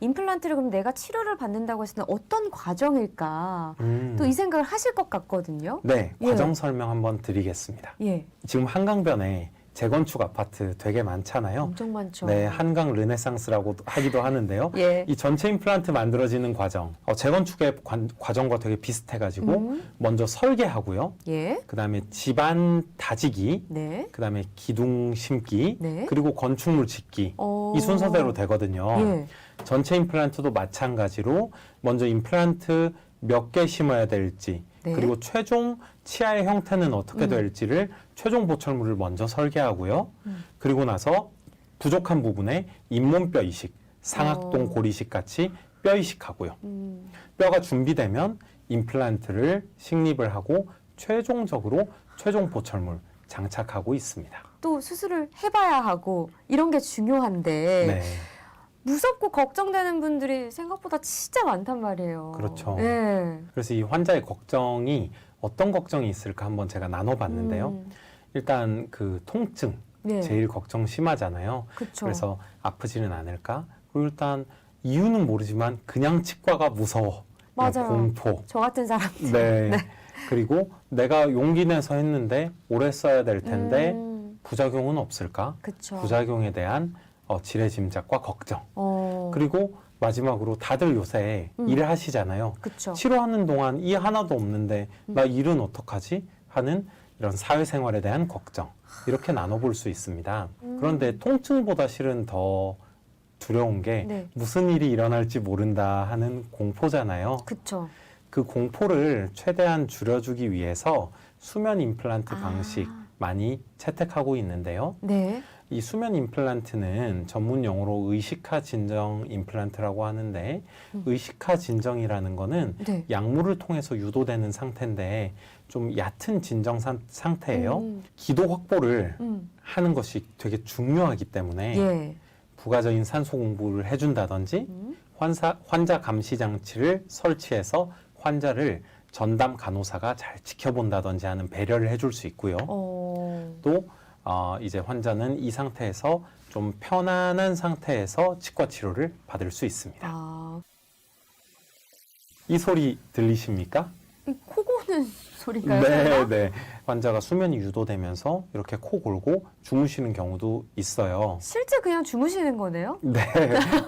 임플란트를 그럼 내가 치료를 받는다고 했을 때 어떤 과정일까? 음. 또 이 생각을 하실 것 같거든요. 네, 예. 과정 설명 한번 드리겠습니다. 예, 지금 한강변에 재건축 아파트 되게 많잖아요. 엄청 많죠. 네, 한강 르네상스라고 하기도 하는데요. 예. 이 전체 임플란트 만들어지는 과정, 어, 재건축의 관- 과정과 되게 비슷해가지고 음, 먼저 설계하고요. 예, 그 다음에 집안 다지기, 네, 그 다음에 기둥 심기, 네. 그리고 건축물 짓기. 어, 이 순서대로 되거든요. 예, 전체 임플란트도 마찬가지로 먼저 임플란트 몇 개 심어야 될지, 네. 그리고 최종 치아의 형태는 어떻게 음. 될지를 최종 보철물을 먼저 설계하고요. 음. 그리고 나서 부족한 부분에 잇몸뼈 이식, 상악동 어. 고리 이식 같이 뼈 이식하고요. 음, 뼈가 준비되면 임플란트를 식립을 하고 최종적으로 최종 보철물 장착하고 있습니다. 또 수술을 해봐야 하고 이런 게 중요한데 네. 무섭고 걱정되는 분들이 생각보다 진짜 많단 말이에요. 그렇죠. 예. 그래서 이 환자의 걱정이 어떤 걱정이 있을까 한번 제가 나눠봤는데요. 음, 일단 그 통증 네. 제일 걱정 심하잖아요. 그쵸. 그래서 아프지는 않을까? 그리고 일단 이유는 모르지만 그냥 치과가 무서워. 그냥 맞아요. 공포. 저 같은 사람. 네. 그리고 내가 용기 내서 했는데 오래 써야 될 텐데 음, 부작용은 없을까? 그쵸. 부작용에 대한 어, 지레 짐작과 걱정. 어, 그리고 마지막으로 다들 요새 음. 일을 하시잖아요. 그쵸. 치료하는 동안 이 하나도 없는데 음. 나 일은 어떡하지? 하는 이런 사회생활에 대한 걱정 이렇게 나눠볼 수 있습니다. 음. 그런데 통증보다 실은 더 두려운 게 네. 무슨 일이 일어날지 모른다 하는 공포잖아요. 그쵸. 그 공포를 최대한 줄여주기 위해서 수면 임플란트 아. 방식 많이 채택하고 있는데요. 네. 이 수면 임플란트는 전문 용어로 의식화 진정 임플란트라고 하는데 음. 의식화 진정이라는 거는 네. 약물을 통해서 유도되는 상태인데 좀 얕은 진정 상, 상태예요. 음, 기도 확보를 음. 하는 것이 되게 중요하기 때문에 예. 부가적인 산소 공부를 해준다든지 음. 환자, 환자 감시 장치를 설치해서 환자를 전담 간호사가 잘 지켜본다든지 하는 배려를 해줄 수 있고요. 어, 또 어, 이제 환자는 이 상태에서 좀 편안한 상태에서 치과 치료를 받을 수 있습니다. 아, 이 소리 들리십니까? 이 코 고는 소리인가요? 네, 설마? 네. 환자가 수면이 유도되면서 이렇게 코 골고 주무시는 경우도 있어요. 실제 그냥 주무시는 거네요? 네,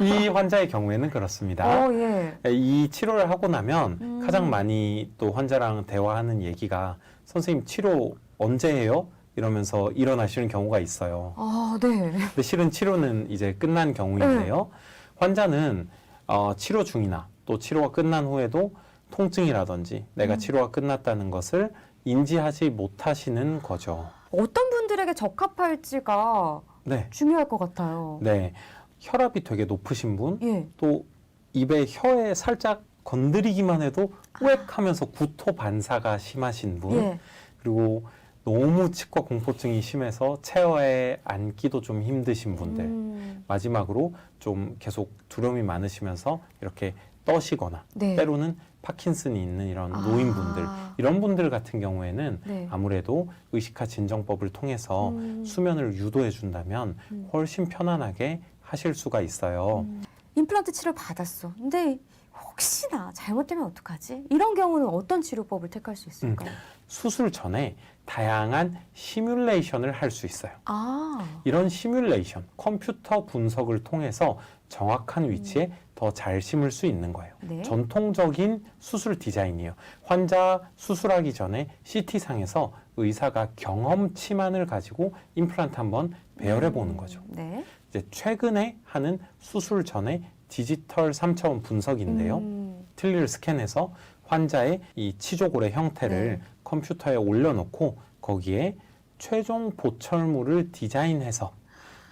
이 환자의 경우에는 그렇습니다. 어, 예. 이 치료를 하고 나면 음. 가장 많이 또 환자랑 대화하는 얘기가 선생님 치료 언제 해요? 이러면서 일어나시는 경우가 있어요. 아, 네. 근데 실은 치료는 이제 끝난 경우인데요. 환자는 어, 치료 중이나 또 치료가 끝난 후에도 통증이라든지 내가 음. 치료가 끝났다는 것을 인지하지 못하시는 거죠. 어떤 분들에게 적합할지가 네. 중요할 것 같아요. 네. 혈압이 되게 높으신 분, 예. 또 입에 혀에 살짝 건드리기만 해도 꽥 하면서 구토 반사가 심하신 분, 예. 그리고 너무 치과 공포증이 심해서 체어에 앉기도 좀 힘드신 분들, 음, 마지막으로 좀 계속 두려움이 많으시면서 이렇게 떠시거나 네. 때로는 파킨슨이 있는 이런 아. 노인분들 이런 분들 같은 경우에는 네. 아무래도 의식화 진정법을 통해서 음. 수면을 유도해 준다면 음. 훨씬 편안하게 하실 수가 있어요. 음. 임플란트 치료 받았어. 근데 혹시나 잘못되면 어떡하지? 이런 경우는 어떤 치료법을 택할 수 있을까요? 수술 전에 다양한 시뮬레이션을 할 수 있어요. 아, 이런 시뮬레이션, 컴퓨터 분석을 통해서 정확한 위치에 더잘 심을 수 있는 거예요. 네. 전통적인 수술 디자인이에요. 환자 수술하기 전에 CT상에서 의사가 경험치만을 가지고 임플란트 한번 배열해 보는 거죠. 네. 이제 최근에 하는 수술 전에 디지털 3차원 분석인데요. 음, 틀니를 스캔해서 환자의 이 치조골의 형태를 네. 컴퓨터에 올려놓고 거기에 최종 보철물을 디자인해서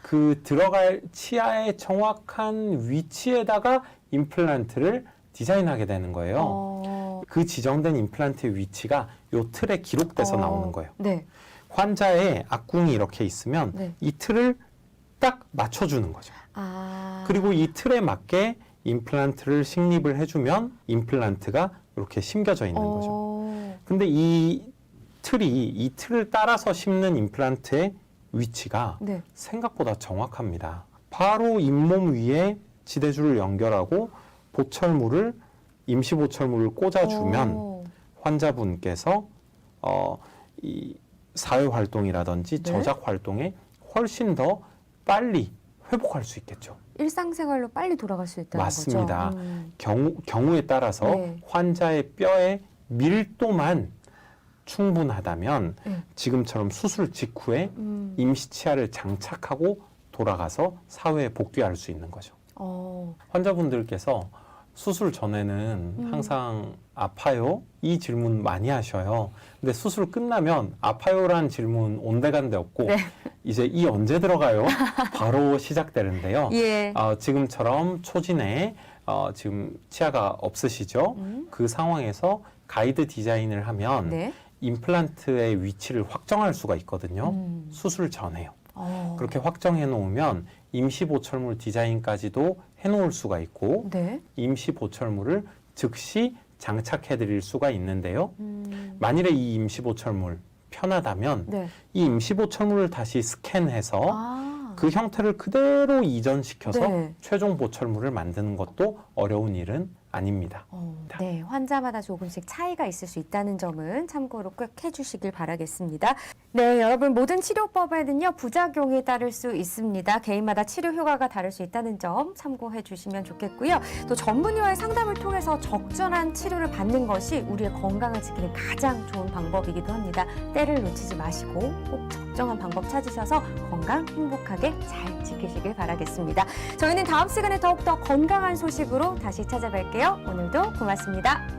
그 들어갈 치아의 정확한 위치에다가 임플란트를 디자인하게 되는 거예요. 어, 그 지정된 임플란트의 위치가 요 틀에 기록돼서 어, 나오는 거예요. 네. 환자의 악궁이 이렇게 있으면 네. 이 틀을 딱 맞춰주는 거죠. 아. 그리고 이 틀에 맞게 임플란트를 식립을 해주면 임플란트가 이렇게 심겨져 있는 거죠. 어, 근데 이 틀이 이 틀을 따라서 심는 임플란트의 위치가 네. 생각보다 정확합니다. 바로 잇몸 위에 지대줄을 연결하고 보철물을 임시 보철물을 꽂아주면 오. 환자분께서 어, 이 사회 활동이라든지 네. 저작 활동에 훨씬 더 빨리 회복할 수 있겠죠. 일상생활로 빨리 돌아갈 수 있다는 맞습니다. 거죠. 음. 경우, 경우에 따라서 네. 환자의 뼈의 밀도만 충분하다면 네. 지금처럼 수술 직후에 음. 임시 치아를 장착하고 돌아가서 사회에 복귀할 수 있는 거죠. 어. 환자분들께서 수술 전에는 음. 항상 아파요? 이 질문 많이 하셔요. 근데 수술 끝나면 아파요란 질문 온데간데 없고 네. 이제 이 언제 들어가요? 바로 시작되는데요. 예. 어, 지금처럼 초진에 어, 지금 치아가 없으시죠? 음. 그 상황에서 가이드 디자인을 하면 네. 임플란트의 위치를 확정할 수가 있거든요. 음. 수술 전에요. 어. 그렇게 확정해 놓으면 임시 보철물 디자인까지도 해 놓을 수가 있고 네. 임시 보철물을 즉시 장착해 드릴 수가 있는데요. 음. 만일에 이 임시 보철물 편하다면 네. 이 임시 보철물을 다시 스캔해서 아. 그 형태를 그대로 이전시켜서 네. 최종 보철물을 만드는 것도 어려운 일은 아닙니다. 어, 네, 환자마다 조금씩 차이가 있을 수 있다는 점은 참고로 꼭 해주시길 바라겠습니다. 네, 여러분 모든 치료법에는요 부작용이 따를 수 있습니다. 개인마다 치료 효과가 다를 수 있다는 점 참고해 주시면 좋겠고요. 또 전문의와의 상담을 통해서 적절한 치료를 받는 것이 우리의 건강을 지키는 가장 좋은 방법이기도 합니다. 때를 놓치지 마시고 꼭 적정한 방법 찾으셔서 건강 행복하게 잘 지키시길 바라겠습니다. 저희는 다음 시간에 더욱더 건강한 소식으로 다시 찾아뵐게요. 오늘도 고맙습니다.